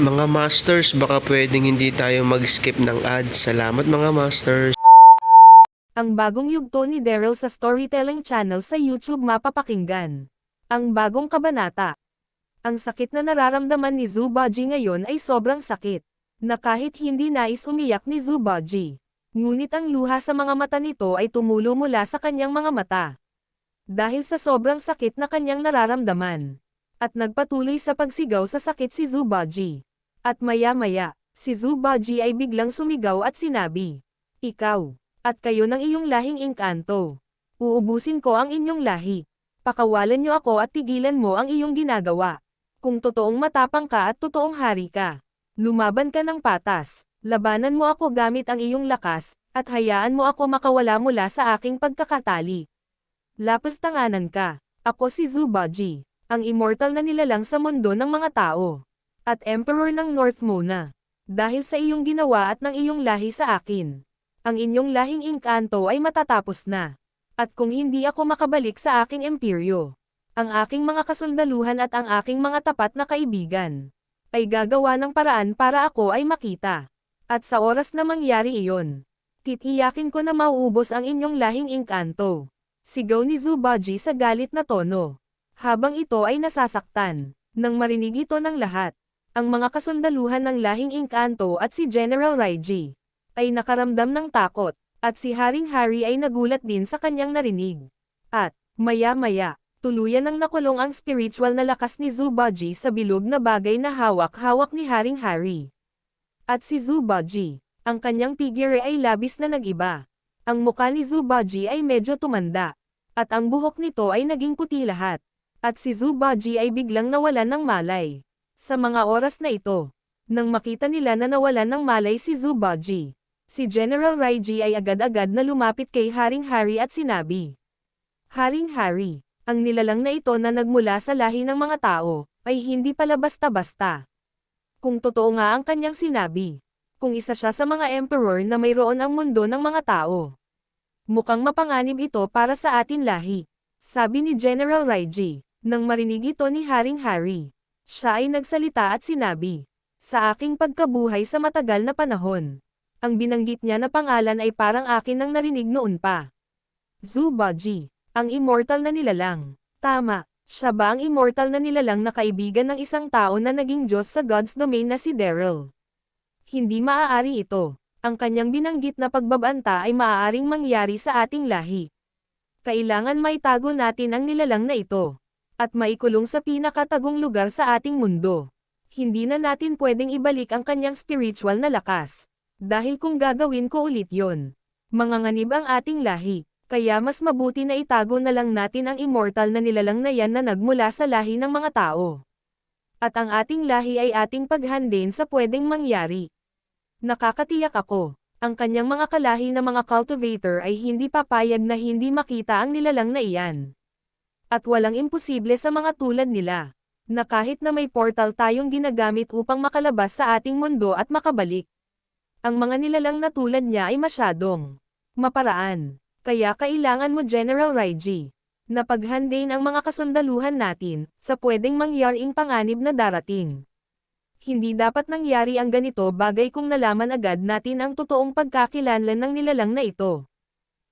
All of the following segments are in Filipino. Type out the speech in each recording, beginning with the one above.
Mga Masters, baka pwedeng hindi tayo mag-skip ng ads. Salamat mga Masters. Ang bagong yugto ni Daryl sa Storytelling Channel sa YouTube mapapakinggan. Ang bagong kabanata. Ang sakit na nararamdaman ni Zubaji ngayon ay sobrang sakit, na kahit hindi nais umiyak ni Zubaji. Ngunit ang luha sa mga mata nito ay tumulo mula sa kanyang mga mata. Dahil sa sobrang sakit na kanyang nararamdaman. At nagpatuloy sa pagsigaw sa sakit si Zubaji. At maya-maya, si Zubaji ay biglang sumigaw at sinabi, Ikaw, at kayo ng iyong lahing engkanto. Uubusin ko ang inyong lahi. Pakawalan niyo ako at tigilan mo ang iyong ginagawa. Kung totoong matapang ka at totoong hari ka. Lumaban ka ng patas. Labanan mo ako gamit ang iyong lakas, at hayaan mo ako makawala mula sa aking pagkakatali. Lapos tanganan ka. Ako si Zubaji, ang immortal na nilalang sa mundo ng mga tao. At Emperor ng North Mona. Dahil sa iyong ginawa at ng iyong lahi sa akin ang inyong lahing engkanto ay matatapos na. At kung hindi ako makabalik sa aking imperyo, ang aking mga kasundaluhan at ang aking mga tapat na kaibigan, ay gagawa ng paraan para ako ay makita. At sa oras na mangyari iyon, titiyakin ko na mauubos ang inyong lahing engkanto. Sigaw ni Zubaji sa galit na tono. Habang ito ay nasasaktan, nang marinig ito ng lahat, ang mga kasundaluhan ng lahing engkanto at si General Raiji ay nakaramdam ng takot, at si Haring Harry ay nagulat din sa kanyang narinig. At, maya-maya, tuluyan nang nakulong ang spiritual na lakas ni Zubaji sa bilog na bagay na hawak-hawak ni Haring Harry. At si Zubaji, ang kanyang figure ay labis na nag-iba. Ang muka ni Zubaji ay medyo tumanda, at ang buhok nito ay naging puti lahat. At si Zubaji ay biglang nawalan ng malay. Sa mga oras na ito, nang makita nila na nawalan ng malay si Zubaji, Si General Raiji ay agad-agad na lumapit kay Haring Harry at sinabi. Haring Harry, ang nilalang na ito na nagmula sa lahi ng mga tao, ay hindi pala basta-basta. Kung totoo nga ang kanyang sinabi, kung isa siya sa mga emperor na mayroon ang mundo ng mga tao. Mukhang mapanganib ito para sa atin lahi, sabi ni General Raiji, nang marinig ito ni Haring Harry. Siya ay nagsalita at sinabi, sa aking pagkabuhay sa matagal na panahon, ang binanggit niya na pangalan ay parang akin nang narinig noon pa. Zubaji, ang immortal na nilalang. Tama, siya ba ang immortal na nilalang na kaibigan ng isang tao na naging Diyos sa God's domain na si Daryl? Hindi maaari ito. Ang kanyang binanggit na pagbabanta ay maaaring mangyari sa ating lahi. Kailangan maitago natin ang nilalang na ito. At maikulong sa pinakatagong lugar sa ating mundo. Hindi na natin pwedeng ibalik ang kanyang spiritual na lakas. Dahil kung gagawin ko ulit yon, manganganib ang ating lahi, kaya mas mabuti na itago na lang natin ang immortal na nilalang na yan na nagmula sa lahi ng mga tao. At ang ating lahi ay ating paghandin sa pwedeng mangyari. Nakakatiyak ako, ang kanyang mga kalahi na mga cultivator ay hindi papayag na hindi makita ang nilalang na iyan. At walang imposible sa mga tulad nila, na kahit na may portal tayong ginagamit upang makalabas sa ating mundo at makabalik. Ang mga nilalang na tulad niya ay masyadong maparaan. Kaya kailangan mo General Raiji na paghandin ang mga kasundaluhan natin sa pwedeng mangyaring panganib na darating. Hindi dapat nangyari ang ganito bagay kung nalaman agad natin ang totoong pagkakilanlan ng nilalang na ito.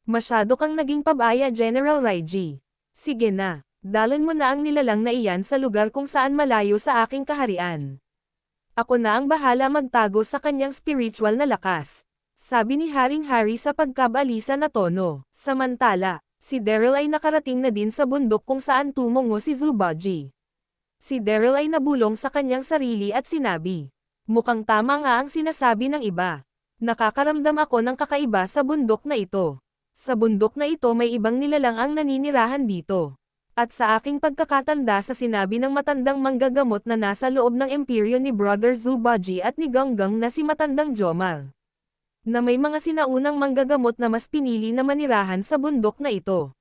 Masyado kang naging pabaya General Raiji. Sige na, dalan mo na ang nilalang na iyan sa lugar kung saan malayo sa aking kaharian. Ako na ang bahala magtago sa kanyang spiritual na lakas. Sabi ni Haring Harry sa pagkabalisa na tono. Samantala, si Daryl ay nakarating na din sa bundok kung saan tumungo si Zubaji. Si Daryl ay nabulong sa kanyang sarili at sinabi, Mukhang tama nga ang sinasabi ng iba. Nakakaramdam ako ng kakaiba sa bundok na ito. Sa bundok na ito may ibang nilalang ang naninirahan dito. At sa aking pagkakatanda sa sinabi ng matandang manggagamot na nasa loob ng imperyo ni Brother Zubaji at ni Ganggang na si matandang Jomal. Na may mga sinaunang manggagamot na mas pinili na manirahan sa bundok na ito.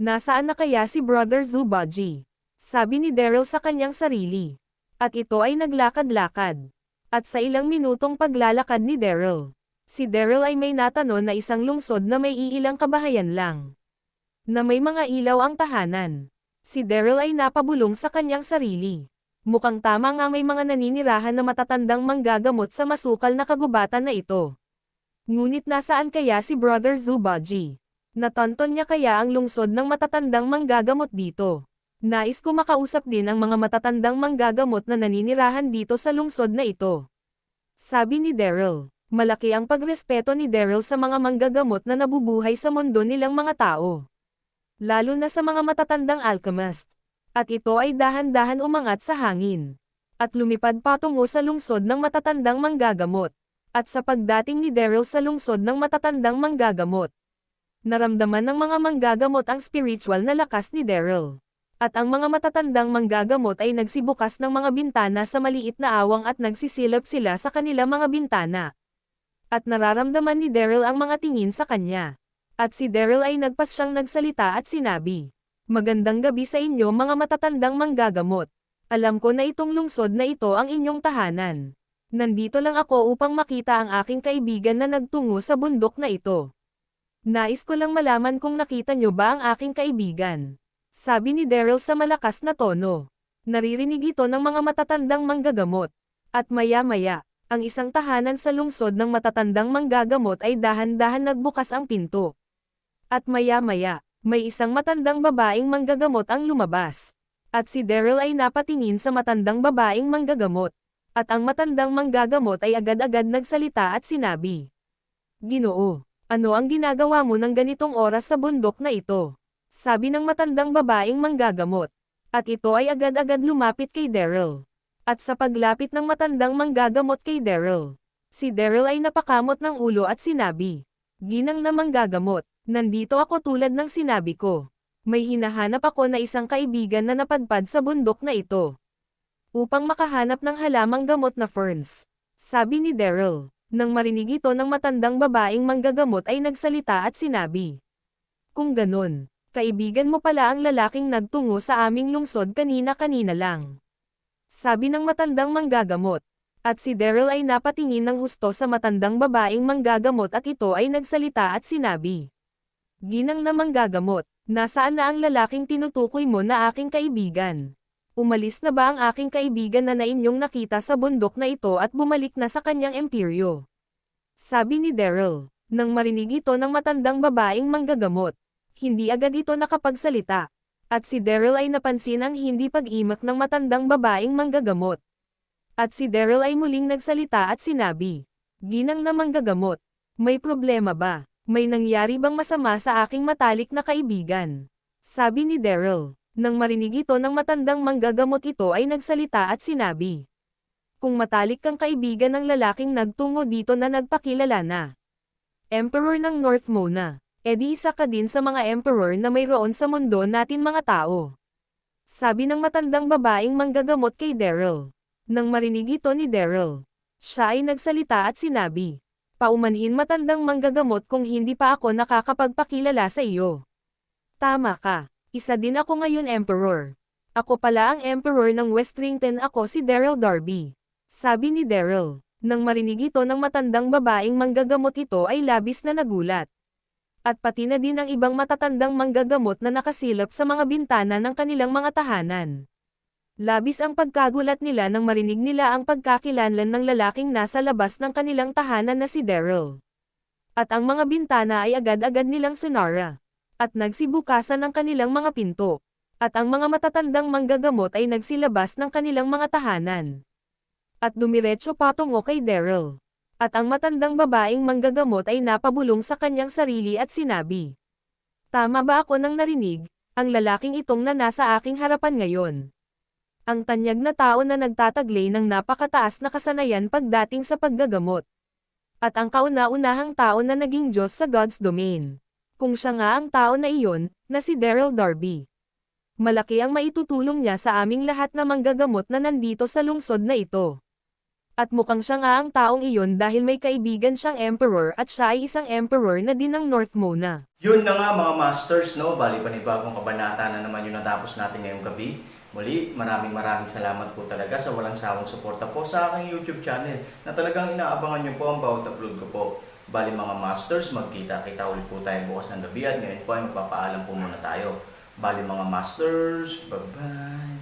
Nasaan na kaya si Brother Zubaji? Sabi ni Daryl sa kanyang sarili. At ito ay naglakad-lakad. At sa ilang minutong paglalakad ni Daryl, si Daryl ay may natano na isang lungsod na may iilang kabahayan lang. Na may mga ilaw ang tahanan. Si Daryl ay napabulong sa kanyang sarili. Mukhang tama nga may mga naninirahan na matatandang manggagamot sa masukal na kagubatan na ito. Ngunit nasaan kaya si Brother Zubaji? Natonton niya kaya ang lungsod ng matatandang manggagamot dito. Nais ko makausap din ang mga matatandang manggagamot na naninirahan dito sa lungsod na ito. Sabi ni Daryl, malaki ang pagrespeto ni Daryl sa mga manggagamot na nabubuhay sa mundo nilang mga tao. Lalo na sa mga matatandang alchemist. At ito ay dahan-dahan umangat sa hangin. At lumipad patungo sa lungsod ng matatandang manggagamot. At sa pagdating ni Daryl sa lungsod ng matatandang manggagamot. Naramdaman ng mga manggagamot ang spiritual na lakas ni Daryl. At ang mga matatandang manggagamot ay nagsibukas ng mga bintana sa maliit na awang at nagsisilap sila sa kanila mga bintana. At nararamdaman ni Daryl ang mga tingin sa kanya. At si Daryl ay nagpas siyang nagsalita at sinabi, Magandang gabi sa inyo mga matatandang manggagamot. Alam ko na itong lungsod na ito ang inyong tahanan. Nandito lang ako upang makita ang aking kaibigan na nagtungo sa bundok na ito. Nais ko lang malaman kung nakita nyo ba ang aking kaibigan. Sabi ni Daryl sa malakas na tono. Naririnig ito ng mga matatandang manggagamot. At maya-maya, ang isang tahanan sa lungsod ng matatandang manggagamot ay dahan-dahan nagbukas ang pinto. At maya-maya, may isang matandang babaeng manggagamot ang lumabas. At si Daryl ay napatingin sa matandang babaeng manggagamot. At ang matandang manggagamot ay agad-agad nagsalita at sinabi. Ginoo, ano ang ginagawa mo ng ganitong oras sa bundok na ito? Sabi ng matandang babaeng manggagamot. At ito ay agad-agad lumapit kay Daryl. At sa paglapit ng matandang manggagamot kay Daryl, si Daryl ay napakamot ng ulo at sinabi, Ginang na manggagamot, nandito ako tulad ng sinabi ko. May hinahanap ako na isang kaibigan na napadpad sa bundok na ito. Upang makahanap ng halamang gamot na ferns. Sabi ni Daryl, nang marinig ito ng matandang babaeng manggagamot ay nagsalita at sinabi, Kung ganon, kaibigan mo pala ang lalaking nagtungo sa aming lungsod kanina-kanina lang. Sabi ng matandang manggagamot. At si Daryl ay napatingin ng husto sa matandang babaeng manggagamot at ito ay nagsalita at sinabi. Ginang na manggagamot, nasaan na ang lalaking tinutukoy mo na aking kaibigan? Umalis na ba ang aking kaibigan na na nakita sa bundok na ito at bumalik na sa kanyang imperyo? Sabi ni Daryl, nang marinig ito ng matandang babaeng manggagamot. Hindi agad ito nakapagsalita. At si Daryl ay napansin ang hindi pag-imak ng matandang babaeng manggagamot. At si Daryl ay muling nagsalita at sinabi, Ginang na manggagamot, may problema ba? May nangyari bang masama sa aking matalik na kaibigan? Sabi ni Daryl. Nang marinig ito ng matandang manggagamot ito ay nagsalita at sinabi, Kung matalik kang kaibigan ng lalaking nagtungo dito na nagpakilala na. Emperor ng North Mona, edi isa ka din sa mga emperor na mayroon sa mundo natin mga tao. Sabi ng matandang babaeng manggagamot kay Daryl. Nang marinig ito ni Daryl, siya ay nagsalita at sinabi, Paumanhin matandang manggagamot kung hindi pa ako nakakapagpakilala sa iyo. Tama ka, isa din ako ngayon emperor. Ako pala ang emperor ng Westrington ako si Daryl Darby. Sabi ni Daryl, nang marinig ito ng matandang babaeng manggagamot ito ay labis na nagulat. At pati na din ang ibang matatandang manggagamot na nakasilap sa mga bintana ng kanilang mga tahanan. Labis ang pagkagulat nila nang marinig nila ang pagkakilanlan ng lalaking nasa labas ng kanilang tahanan na si Daryl. At ang mga bintana ay agad-agad nilang sunara. At nagsibukasan ng kanilang mga pinto. At ang mga matatandang manggagamot ay nagsilabas ng kanilang mga tahanan. At dumiretso patungo kay Daryl. At ang matandang babaeng manggagamot ay napabulong sa kanyang sarili at sinabi. Tama ba ako nang narinig, ang lalaking itong na nasa aking harapan ngayon? Ang tanyag na tao na nagtataglay ng napakataas na kasanayan pagdating sa paggagamot. At ang kauna-unahang tao na naging Diyos sa God's domain. Kung siya nga ang tao na iyon, na si Daryl Darby. Malaki ang maitutulong niya sa aming lahat na manggagamot na nandito sa lungsod na ito. At mukhang siya nga ang taong iyon dahil may kaibigan siyang emperor at siya ay isang emperor na din ng North Mona. Yun na nga mga masters, no? Bali panibagong kabanata na naman yung natapos natin ngayong gabi. Muli, maraming maraming salamat po talaga sa walang sawang suporta po sa aking YouTube channel na talagang inaabangan niyo po ang bawat upload ko po. Bali mga masters, magkita-kita ulit po tayo bukas ng gabi at ngayon po ay magpapaalam po muna tayo. Bali mga masters, bye-bye!